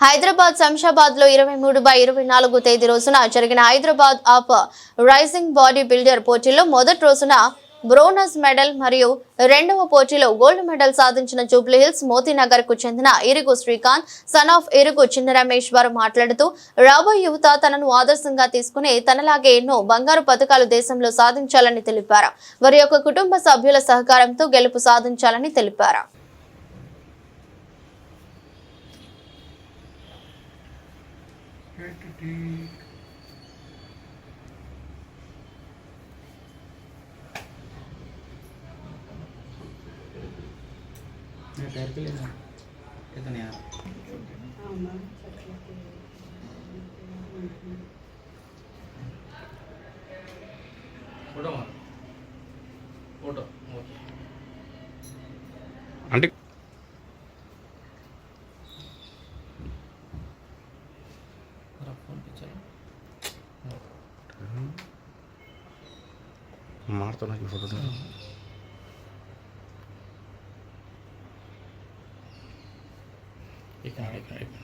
హైదరాబాద్ శంషాబాద్లో ఇరవై మూడు బై ఇరవై నాలుగు తేదీ రోజున జరిగిన Hyderabad of rising body builder పోటీలో మొదటి రోజున బ్రోనస్ మెడల్ మరియు రెండవ పోటీలో గోల్డ్ మెడల్ సాధించిన జూబ్లీహిల్స్ మోతీనగర్కు చెందిన ఇరుగు శ్రీకాంత్ సన్ ఆఫ్ ఇరుగు చిన్న రమేష్ వారు మాట్లాడుతూ రాబోయే యువత తనను ఆదర్శంగా తీసుకుని తనలాగే ఎన్నో బంగారు పథకాలు దేశంలో సాధించాలని తెలిపారు. వారి యొక్క కుటుంబ సభ్యుల సహకారంతో గెలుపు సాధించాలని తెలిపారు. टायर के लेना। कितने यार? फ़ोटो मार फ़ोटो ओके అంటే మారుతున్నా ఫోటో ఇక్కడ ఇక్కడ ఇక్కడ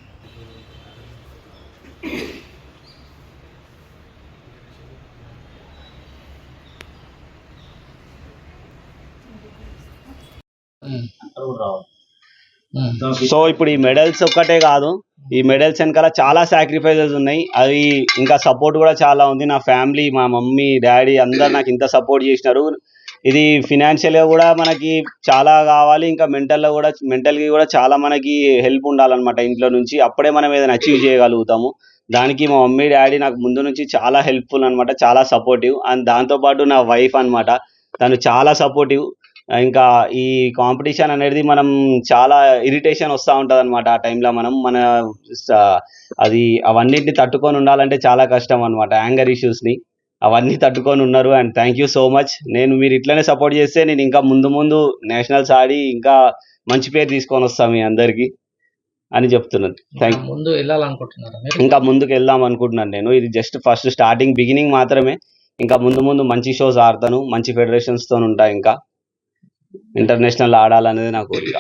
అక్కడ కూడా Hmm. సో ఇప్పుడు ఈ మెడల్స్ ఒక్కటే కాదు ఈ మెడల్స్ వెనకాల చాలా సాక్రిఫైసెస్ ఉన్నాయి. అవి ఇంకా సపోర్ట్ కూడా చాలా ఉంది. నా ఫ్యామిలీ మా మమ్మీ డాడీ అందరు నాకు ఇంత సపోర్ట్ చేసినారు. ఇది ఫినాన్షియల్గా కూడా మనకి చాలా కావాలి. ఇంకా మెంటల్లో కూడా మెంటల్గా కూడా చాలా మనకి హెల్ప్ ఉండాలన్నమాట ఇంట్లో నుంచి. అప్పుడే మనం ఏదైనా అచీవ్ చేయగలుగుతాము. దానికి మా మమ్మీ డాడీ నాకు ముందు నుంచి చాలా హెల్ప్ఫుల్ అనమాట చాలా సపోర్టివ్ అండ్ దాంతోపాటు నా వైఫ్ అన్నమాట. తను చాలా సపోర్టివ్ ఇంకా ఈ కాంపిటీషన్ అనేది మనం చాలా ఇరిటేషన్ వస్తూ ఉంటుంది అనమాట ఆ టైంలో మనం మన అది అవన్నిటిని తట్టుకొని ఉండాలంటే చాలా కష్టం అనమాట యాంగర్ ఇష్యూస్ని అవన్నీ తట్టుకొని ఉన్నారు and thank you so much నేను మీరు ఇట్లనే సపోర్ట్ చేస్తే నేను ఇంకా ముందు ముందు నేషనల్స్ ఆడి ఇంకా మంచి పేరు తీసుకొని వస్తాను మీ అందరికీ అని చెప్తున్నాను. థ్యాంక్ ముందు వెళ్ళాలనుకుంటున్నారా మీరు? ఇంకా ముందుకు వెళ్దాం అనుకుంటున్నాను నేను. ఇది జస్ట్ ఫస్ట్ స్టార్టింగ్ బిగినింగ్ మాత్రమే. ఇంకా ముందు ముందు మంచి షోస్ ఆడతాను. మంచి ఫెడరేషన్స్తో ఉంటా ఇంకా. ఇంటర్నేషనల్ ఆడాలనేది నా కోరిక.